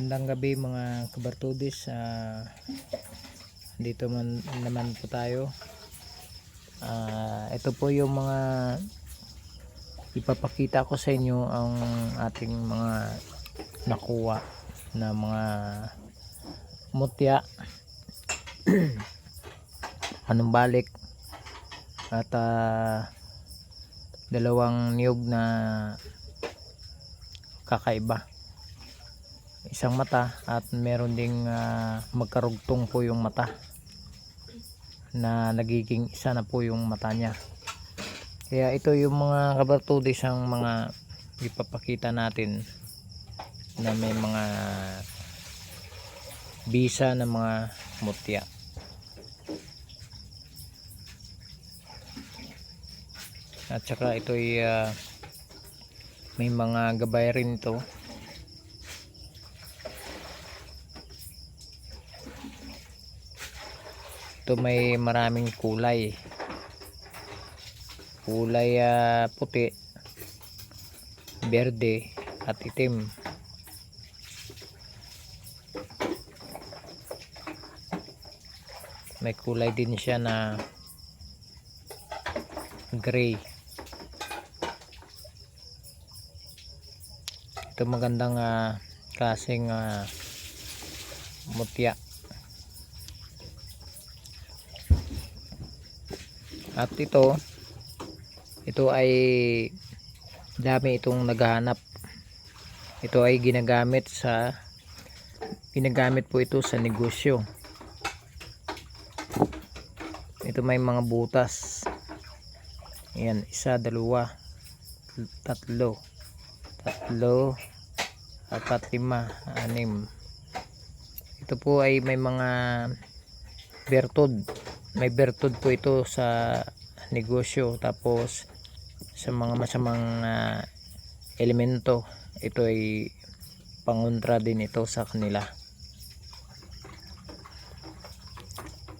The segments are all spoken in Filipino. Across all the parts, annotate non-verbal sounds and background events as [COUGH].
Magandang gabi mga kabartudis. Ah, dito man naman po tayo. Ah, ito po yung mga ipapakita ko sa inyo ang ating mga nakuha na mga mutya [CLEARS THROAT] anong balik at ah, dalawang niyog na kakaiba isang mata at meron ding ah, magkarugtong po yung mata na nagiging isa na po yung mata niya. Kaya ito yung mga kabartudis ang mga ipapakita natin na may mga bisa ng mga mutya. At saka ito'y ah, may mga gabay rin to ito may maraming kulay. Kulay ah, puti berde at itim. May kulay din siya na gray. Ito magandang ah, klaseng ah, mutya at ito ito ay dami itong naghahanap. Ito ay ginagamit sa ginagamit po ito sa negosyo. Ito may mga butas. Ayan isa, dalawa tatlo tatlo apat, lima, anim. Ito po ay may mga bertod may bertod po ito sa negosyo tapos sa mga masamang ah, elemento ito ay pangontra din ito sa kanila.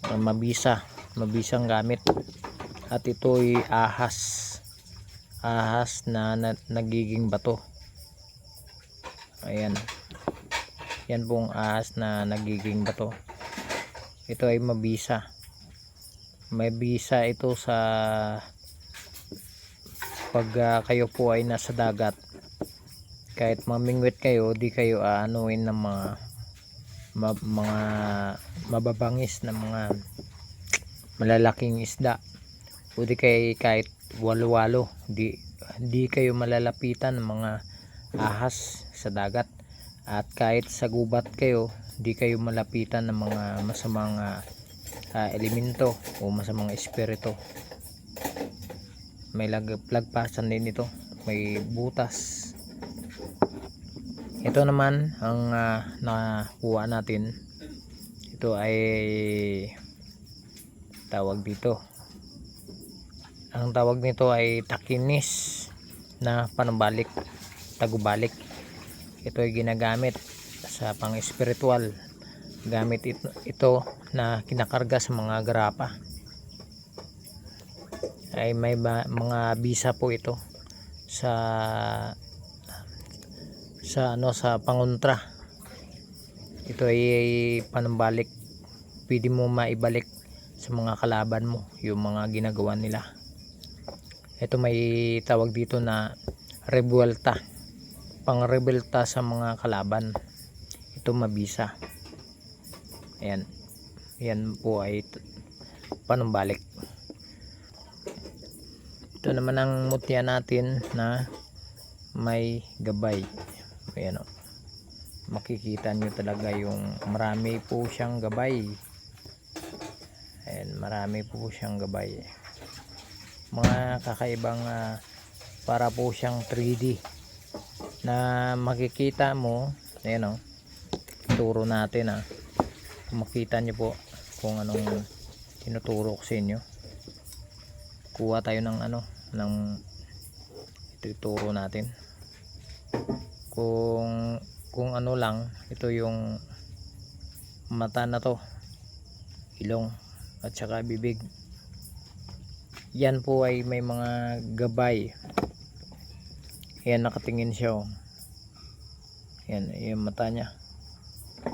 Ah, mabisa mabisang gamit. At ito ay ahas ahas na, na nagiging bato. Ayan. Yan pong ahas na nagiging bato. Ito ay mabisa may bisa ito sa pag ah, kayo po ay nasa dagat. Kahit mamingwit kayo di kayo aanuin ng mga ma- mga mababangis na mga malalaking isda. O di kay kahit walo-walo di, di kayo malalapitan ng mga ahas sa dagat. At kahit sa gubat kayo di kayo malapitan ng mga masamang ah, ah, elemento o masamang espiritu. May lag lagpasan din ito. May butas. Ito naman ang ah, nakuha natin. Ito ay tawag dito. Ang tawag nito ay takinis na panambalik tagubalik. Ito ay ginagamit sa pang espiritual gamit ito, ito na kinakarga sa mga garapa ay may ba, mga bisa po ito sa sa ano sa pangontra. Ito ay panambalik pwede mo maibalik sa mga kalaban mo yung mga ginagawa nila. Ito may tawag dito na revuelta. Pang sa mga kalaban. Ito mabisa ayan. Yan po ay panumbalik. Ito naman ang mutya natin na may gabay. Ayan o. Makikita nyo talaga yung marami po siyang gabay. Ayan marami po siyang gabay. Mga kakaibang ah, para po siyang 3D na makikita mo. Ayan o. Turo natin ah makita nyo po kung anong tinuturo ko sa inyo. Kuha tayo ng ano ng ito ituro natin. Kung kung ano lang ito yung mata na to. Ilong at saka bibig. Yan po ay may mga gabay. Yan nakatingin siya oh. yan yung mata niya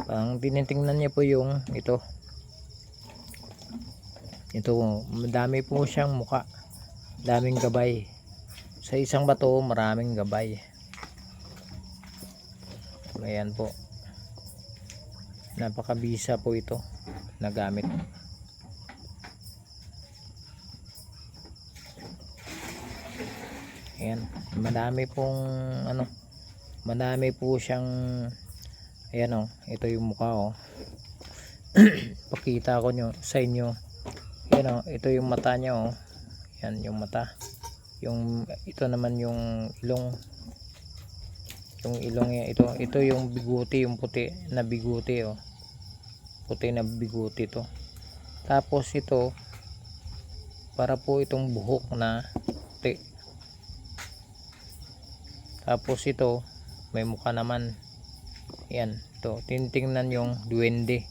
ang tinitingnan niya po yung ito. Ito madami po siyang muka. Daming gabay. Sa isang bato maraming gabay. Ayan po. Napakabisa po ito na gamit. Ayan. Madami pong ano madami po siyang ayan o ito yung mukha o [CLEARS THROAT] pakita ko nyo sa inyo. Ayan o ito yung mata niya o yan yung mata. Yung ito naman yung ilong. Yung ilong niya ito. Ito yung biguti yung puti na biguti oh. Puti na biguti to. Tapos ito para po itong buhok na puti. Tapos ito may mukha naman yan ito. Tintingnan yung duwende.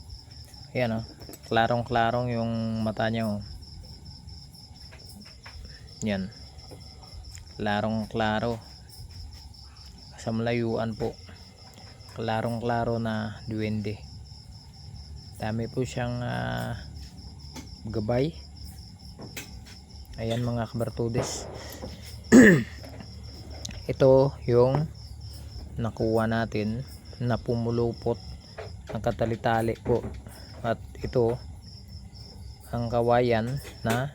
Yan oh. Klarong klarong yung mata niya oh. Yan. Klarong klaro sa malayuan po. Klarong klaro na duwende. Dami po siyang ah, gabay. Ayan mga kabartudes. [CLEARS THROAT] Ito yung nakuha natin na pumulupot ang katalitali po. At ito ang kawayan na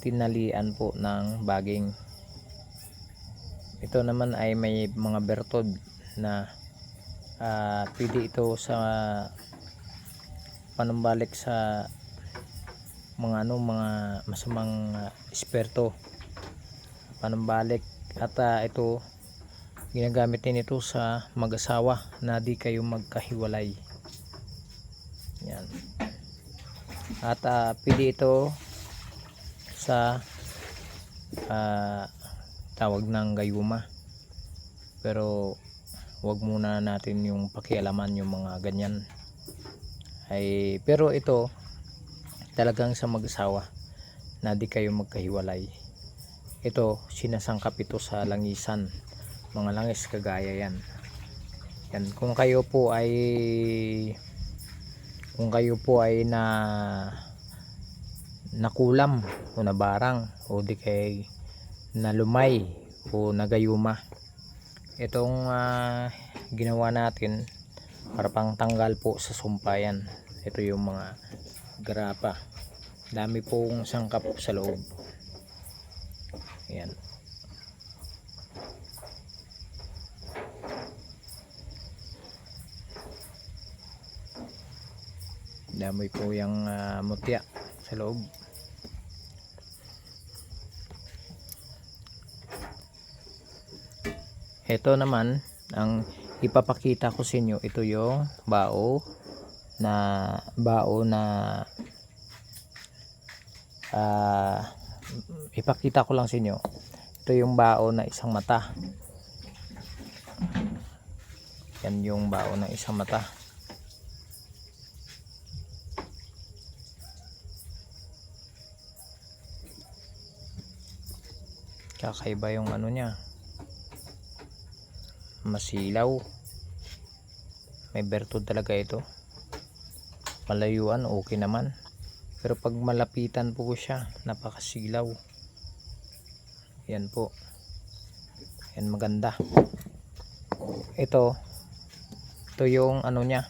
tinalian po ng baging. Ito naman ay may mga bertod na ah, pwede ito sa panumbalik sa mga ano mga masamang ah, esperto panumbalik. At ah, ito ginagamit din ito sa mag-asawa na di kayo magkahiwalay. Yan. At ah, pwede ito sa ah, tawag ng gayuma. Pero wag muna natin yung pakialaman yung mga ganyan. Ay pero ito talagang sa mag-asawa na di kayo magkahiwalay. Ito sinasangkap ito sa langisan mga langis kagaya yan. Yan kung kayo po ay kung kayo po ay na nakulam o nabarang o di kay nalumay o nagayuma itong ah, ginawa natin para pang tanggal po sa sumpayan. Ito yung mga grapa. Dami pong sangkap sa loob. Ayan dami po yung ah, mutya sa loob. Ito naman ang ipapakita ko sa inyo ito yung bao na bao na ah, ipakita ko lang sa inyo. Ito yung bao na isang mata. Yan yung bao ng isang mata kakaiba yung ano niya. Masilaw. May bertod talaga ito. Malayuan okay naman. Pero pag malapitan po siya napakasilaw. Yan po. Yan maganda. Ito ito yung ano niya.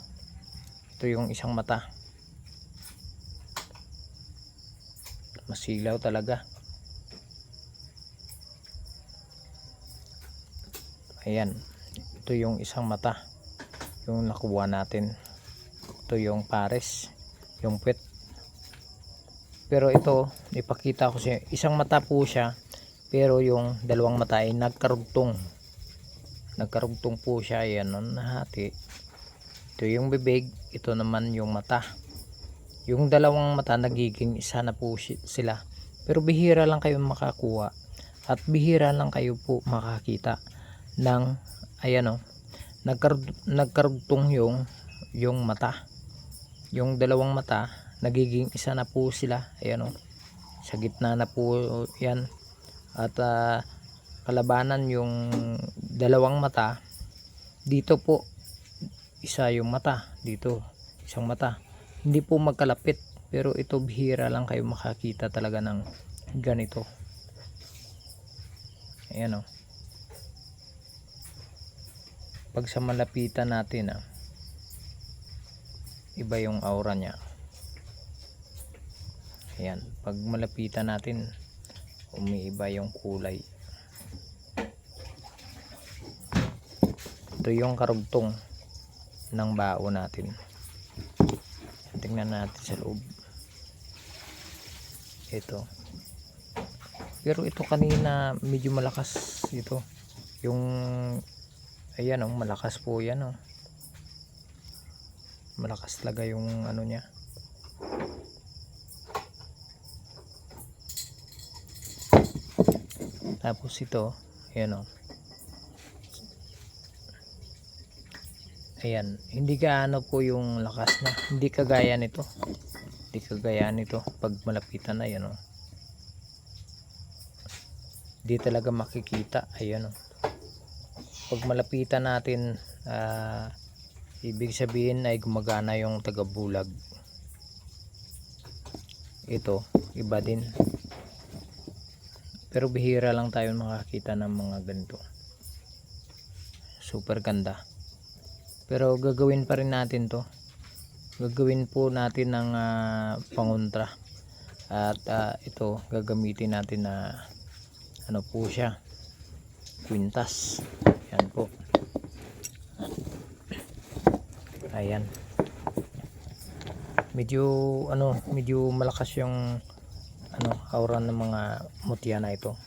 Ito yung isang mata. Masilaw talaga ayan. Ito yung isang mata. Yung nakuha natin. Ito yung pares. Yung pet pero ito ipakita ko siya. Isang mata po siya pero yung dalawang mata ay nagkarugtong. Nagkarugtong po siya. Ayan no, nahati. Ito yung bibig. Ito naman yung mata. Yung dalawang mata nagiging isa na po si- sila. Pero bihira lang kayo makakuha. At bihira lang kayo po makakita ng ayan o nagkarug, nagkarugtong yung yung mata. Yung dalawang mata nagiging isa na po sila. Ayan o sa gitna na po yan. At ah, kalabanan yung dalawang mata. Dito po isa yung mata. Dito isang mata. Hindi po magkalapit pero ito bihira lang kayo makakita talaga ng ganito. Ayan o pag sa malapitan natin ah, iba yung aura niya. Ayan pag malapitan natin umiiba yung kulay. Ito yung karugtong ng bao natin. Tingnan natin sa loob. Ito. Pero ito kanina medyo malakas ito. Yung ayan oh malakas po yan oh. Malakas talaga yung ano niya. Tapos ito ayan oh. Ayan hindi gaano po yung lakas na. Hindi kagaya nito. Hindi kagaya nito pag malapitan na yan oh. Hindi talaga makikita ayan oh pag malapitan natin ah, ibig sabihin ay gumagana yung tagabulag. Ito iba din. Pero bihira lang tayo makakita ng mga ganito. Super ganda. Pero gagawin pa rin natin to. Gagawin po natin ng ah, pangontra. At ah, ito gagamitin natin na ano po siya? Kwintas yan po ayan. Medyo ano medyo malakas yung ano aura ng mga mutya na ito.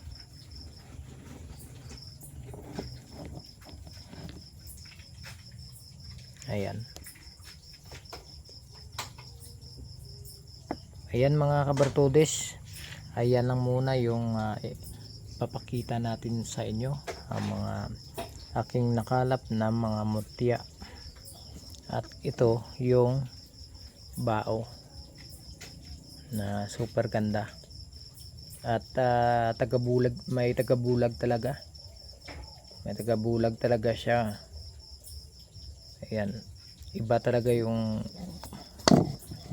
Ayan. Ayan mga kabartodes ayan lang muna yung eh, papakita natin sa inyo ang mga aking nakalap na mga mutya at ito yung bao na super ganda. At ah, tagabulag may tagabulag talaga. May tagabulag talaga siya. Ayan. Iba talaga yung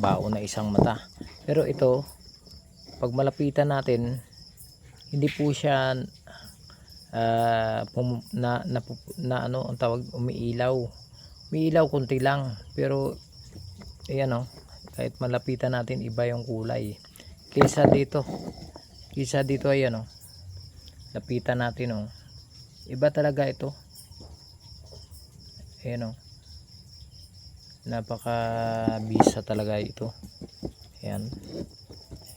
bao na isang mata. Pero ito pag malapitan natin hindi po siya ah, pum- na, na, na ano ang tawag? Umiilaw umiilaw konti lang. Pero ayan o kahit malapitan natin iba yung kulay. Kaysa dito. Kaysa dito ayan o lapitan natin o iba talaga ito. Ayan o napaka bisa talaga ito. Ayan.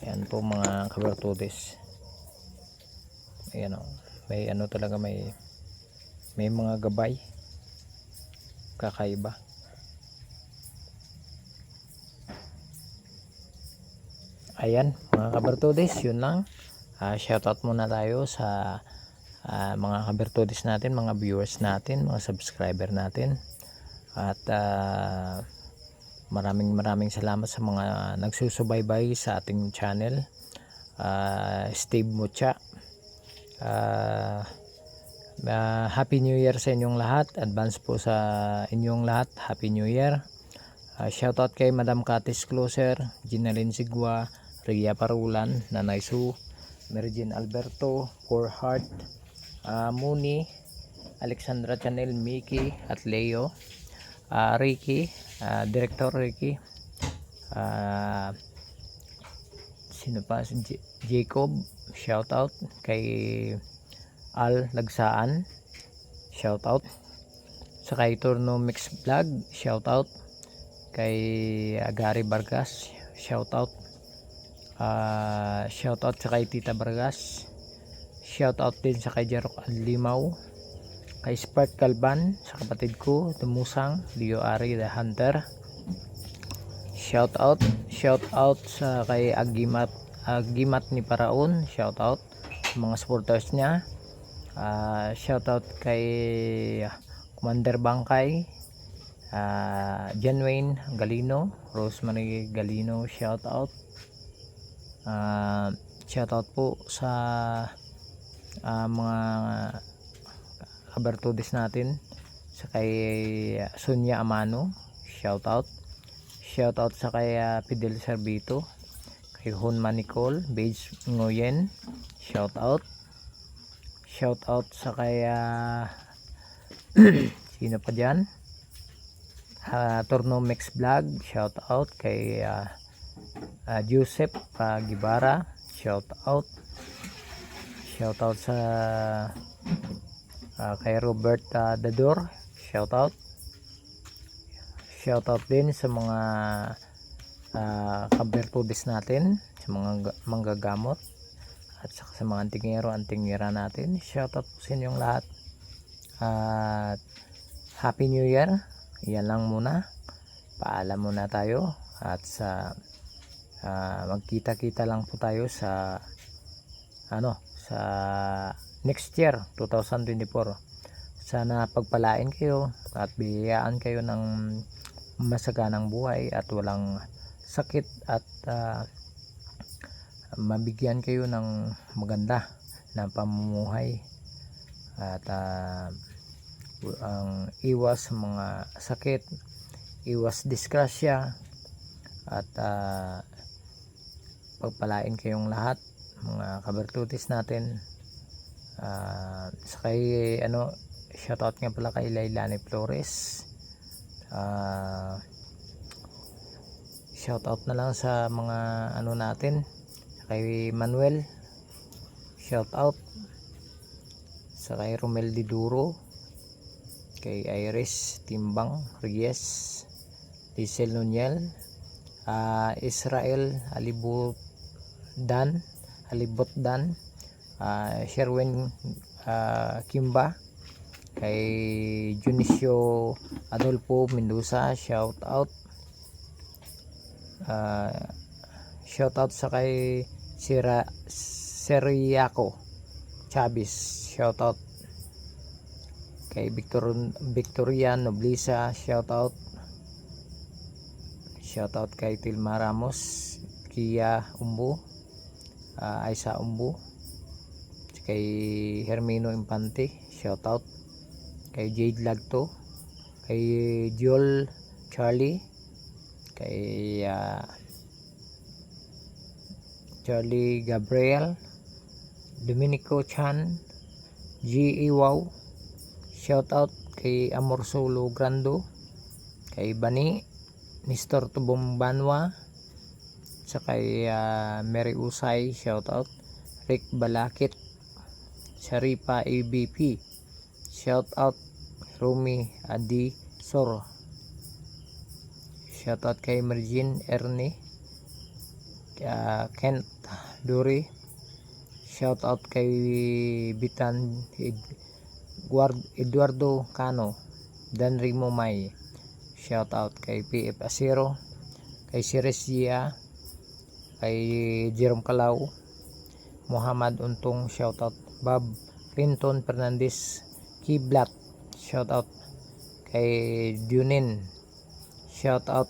Ayan po mga kabartodes ayan o may ano talaga may may mga gabay kakaiba. Ayan mga kabartodes yun lang. Ah, shoutout muna tayo sa ah, mga kabartodes natin mga viewers natin mga subscriber natin. At ah, maraming maraming salamat sa mga nagsusubaybay sa ating channel. Ah, Steve Mucha. Ah, ah, Happy New Year sa inyong lahat. Advance po sa inyong lahat. Happy New Year. Ah, shoutout kay Madam Katis Closer Ginalyn Sigwa Ria Parulan Nanay Su Merjin Alberto Core Heart ah, Muni Alexandra Chanel Miki at Leo ah, Ricky ah, Director Ricky ah, sino pa? J- Jacob shout out kay Al Lagsaan shout out. Sa kay Turno Mix Vlog. Shout out. Kay Agari Vargas. Shout out. Ah, shout out sa kay Tita Vargas. Shout out din sa kay Jarok Limaw kay Spark Calban sa kapatid ko Tumusang Leo Ari the Hunter. Shout out. Shout out sa kay Agimat Agimat ni Paraon. Shout out mga supporters niya Ah, shout out kay Commander Bangkay ah John Wayne Galino Rosemary Galino shout out Ah, shout out po sa ah, mga kabartudis natin sa kay Sonia Amano shout out shout out sa kay ah, Fidel Servito kay Honma Nicole Beige Ngoyen shout out shout out sa kay ah, [CLEARS THROAT] sino pa dyan? Uh, Tornomex Vlog shout out kay ah, ah, Joseph Gibara shout out. Shout out sa ah, kay Robert ah, Dador shout out. Shout out din sa mga uh, kabertudes natin sa mga ga- manggagamot at saka sa mga antingero antingera natin. Shout out po sa inyong lahat. At happy new year. Yan lang muna. Paalam muna tayo. At sa ah, magkita kita lang po tayo sa ano sa next year 2024 sana pagpalain kayo at biyayaan kayo ng masaganang buhay at walang sakit at ah, mabigyan kayo ng maganda na pamumuhay at ah, ang iwas sa mga sakit iwas disgrasya at ah, pagpalain kayong lahat mga kabertutis natin. Ah, sa kay ano shoutout nga pala kay Lailani Flores. Ah, shoutout na lang sa mga ano natin kay Manuel shoutout sa kay Romel Diduro kay Iris Timbang Reyes Diesel Nuniel ah, Israel Alibut Dan Alibot Dan ah, Sherwin ah, Kimba kay Junicio Adolfo Mendoza shout out. Ah, shout out sa kay Sira Seriaco Chavez shout out kay Victor Victoria Noblisa shout out shout out kay Tilma Ramos Kia Umbu ah, Aisa Umbu. Kay Hermino Impante shout out kay Jade Lagto kay Joel Charlie kay ah, Charlie Gabriel Dominico Chan G. Wow. Shout out kay Amor Solo Grando kay Bani Nestor Tubong Banwa sa kay ah, Mary Usay. Shout out. Rick Balakit Sharipa ABP shout out Rumi Adi Sor shout out kay Merjin Ernie ah, Kent Duri shout out kay Bitan Eduardo Cano Dan Rimo May. Shout out kay PF Asiro kay Sires Gia kay Jerome Calao Muhammad Untong. Shout out Bob Clinton Fernandez Kiblat shout out kay Dunin shout out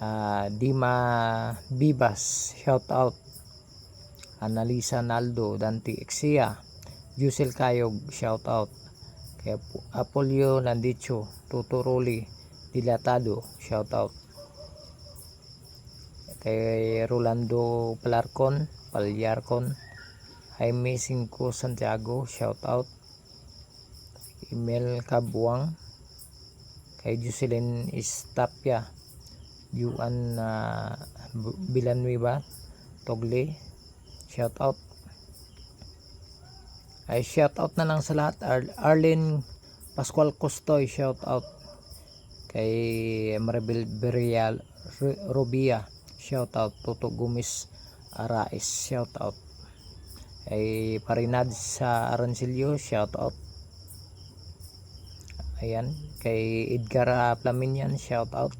ah, Dima Bibas shout out Analisa Naldo Dante Exia. Jusel Kayog shout out. Kay Apo- Apolio Landicho Tuturoli Dilatado shout out. Kay Rolando Palarcon Palyarcon. Jaime Cinco Santiago shout out. Email Kabuang. Kay Jocelyn Istapia Yuan uh, Villanueva Togle shout out ay shout out na lang sa lahat. Ar- Arlene Pascual Costoy shout out kay Maribel Berial R- Robia shout out Toto Gumis Arais shout out kay Parinad sa Arancilio shout out ayan. Kay Edgar uh, Plaminian shout out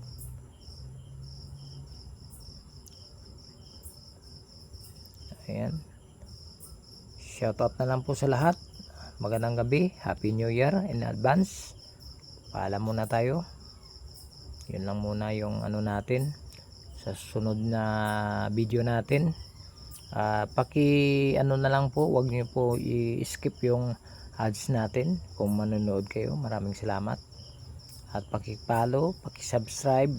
ayan. Shout out na lang po sa lahat. Magandang gabi. Happy new year in advance. Paalam muna tayo. Yun lang muna yung ano natin sa sunod na video natin. Ah, paki ano na lang po wag niyo po i-skip yung ads natin. Kung manonood kayo maraming salamat. At paki-follow paki-subscribe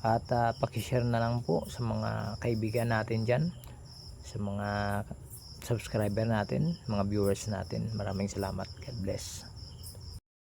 at uh, paki-share na lang po sa mga kaibigan natin dyan sa mga subscriber natin mga viewers natin. Maraming salamat. God bless